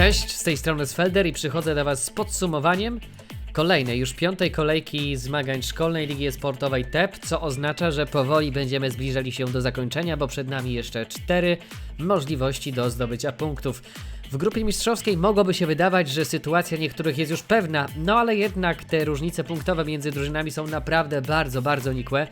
Cześć, z tej strony Sfelder i przychodzę do Was z podsumowaniem kolejnej, już piątej kolejki zmagań Szkolnej Ligi Sportowej TEP, co oznacza, że powoli będziemy zbliżali się do zakończenia, bo przed nami jeszcze cztery możliwości do zdobycia punktów. W grupie mistrzowskiej mogłoby się wydawać, że sytuacja niektórych jest już pewna, no ale jednak te różnice punktowe między drużynami są naprawdę bardzo, bardzo nikłe.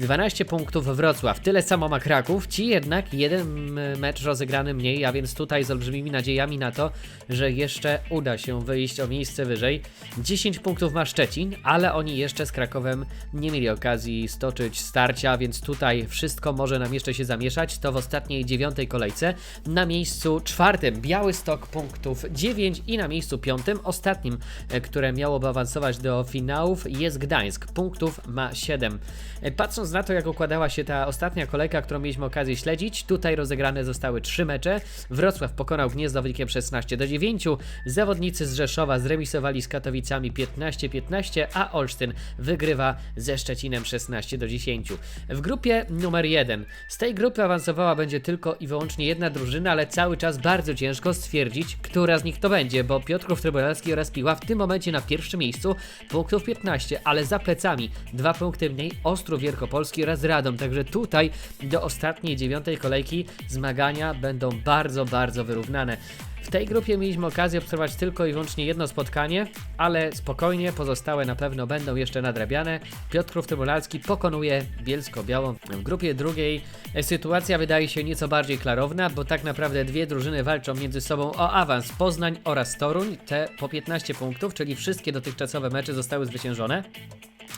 12 punktów Wrocław, tyle samo ma Kraków, ci jednak jeden mecz rozegrany mniej, a więc tutaj z olbrzymimi nadziejami na to, że jeszcze uda się wyjść o miejsce wyżej. 10 punktów ma Szczecin, ale oni jeszcze z Krakowem nie mieli okazji stoczyć starcia, więc tutaj wszystko może nam jeszcze się zamieszać. To w ostatniej dziewiątej kolejce. Na miejscu czwartym Białystok punktów 9 i na miejscu piątym, ostatnim, e, które miałoby awansować do finałów jest Gdańsk. Punktów ma 7. E, Patrząc na to, jak układała się ta ostatnia kolejka, którą mieliśmy okazję śledzić, tutaj rozegrane zostały trzy mecze. Wrocław pokonał Gniezno wynikiem 16 do 9. Zawodnicy z Rzeszowa zremisowali z Katowicami 15-15, a Olsztyn wygrywa ze Szczecinem 16 do 10. W grupie numer 1. Z tej grupy awansowała będzie tylko i wyłącznie jedna drużyna, ale cały czas bardzo ciężko stwierdzić, która z nich to będzie, bo Piotrków Trybunalski oraz Piła w tym momencie na pierwszym miejscu, punktów 15, ale za plecami dwa punkty mniej Ostrów Wielkopolski oraz Radom, także tutaj do ostatniej dziewiątej kolejki zmagania będą bardzo, bardzo wyrównane. W tej grupie mieliśmy okazję obserwować tylko i wyłącznie jedno spotkanie, ale spokojnie, pozostałe na pewno będą jeszcze nadrabiane. Piotrków Trybunalski pokonuje Bielsko-Białą. W grupie drugiej sytuacja wydaje się nieco bardziej klarowna, bo tak naprawdę dwie drużyny walczą między sobą o awans Poznań oraz Toruń, te po 15 punktów, czyli wszystkie dotychczasowe mecze zostały zwyciężone.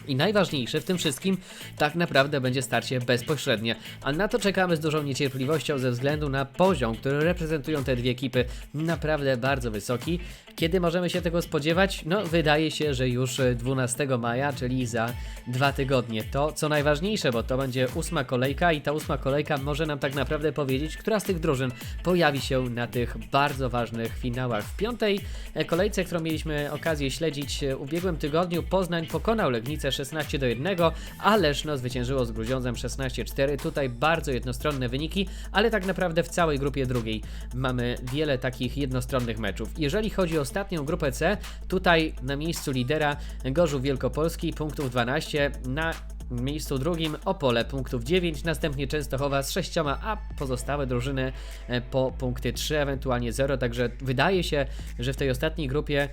I najważniejsze w tym wszystkim tak naprawdę będzie starcie bezpośrednie, a na to czekamy z dużą niecierpliwością ze względu na poziom, który reprezentują te dwie ekipy, naprawdę bardzo wysoki. Kiedy możemy się tego spodziewać? No, wydaje się, że już e, 12 maja, czyli za dwa tygodnie. To co najważniejsze, bo to będzie ósma kolejka i ta ósma kolejka może nam tak naprawdę powiedzieć, która z tych drużyn pojawi się na tych bardzo ważnych finałach. W piątej e, kolejce, którą mieliśmy okazję śledzić e, w ubiegłym tygodniu, Poznań pokonał Legnicę 16 do 1, a Leszno zwyciężyło z Grudziądzem 16-4. Tutaj bardzo jednostronne wyniki, ale tak naprawdę w całej grupie drugiej mamy wiele takich jednostronnych meczów. Jeżeli chodzi o ostatnią grupę C, tutaj na miejscu lidera Gorzów Wielkopolski punktów 12, na miejscu drugim Opole punktów 9, następnie Częstochowa z 6, a pozostałe drużyny e, po punkty 3, ewentualnie 0, także wydaje się, że w tej ostatniej grupie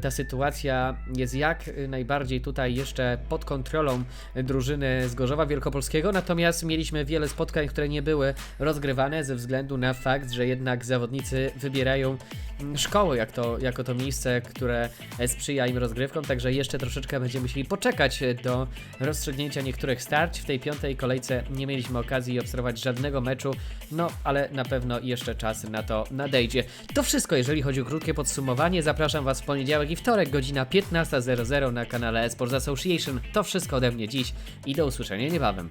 ta sytuacja jest jak najbardziej tutaj jeszcze pod kontrolą drużyny z Gorzowa Wielkopolskiego, natomiast mieliśmy wiele spotkań, które nie były rozgrywane ze względu na fakt, że jednak zawodnicy wybierają szkoły jak to, jako to miejsce, które sprzyja im rozgrywkom, także jeszcze troszeczkę będziemy musieli poczekać do rozstrzygnięcia niektórych starć. W tej piątej kolejce nie mieliśmy okazji obserwować żadnego meczu, no ale na pewno jeszcze czas na to nadejdzie. To wszystko, jeżeli chodzi o krótkie podsumowanie. Zapraszam Was w poniedziałek i wtorek, godzina 15.00 na kanale Esports Association. To wszystko ode mnie dziś i do usłyszenia niebawem.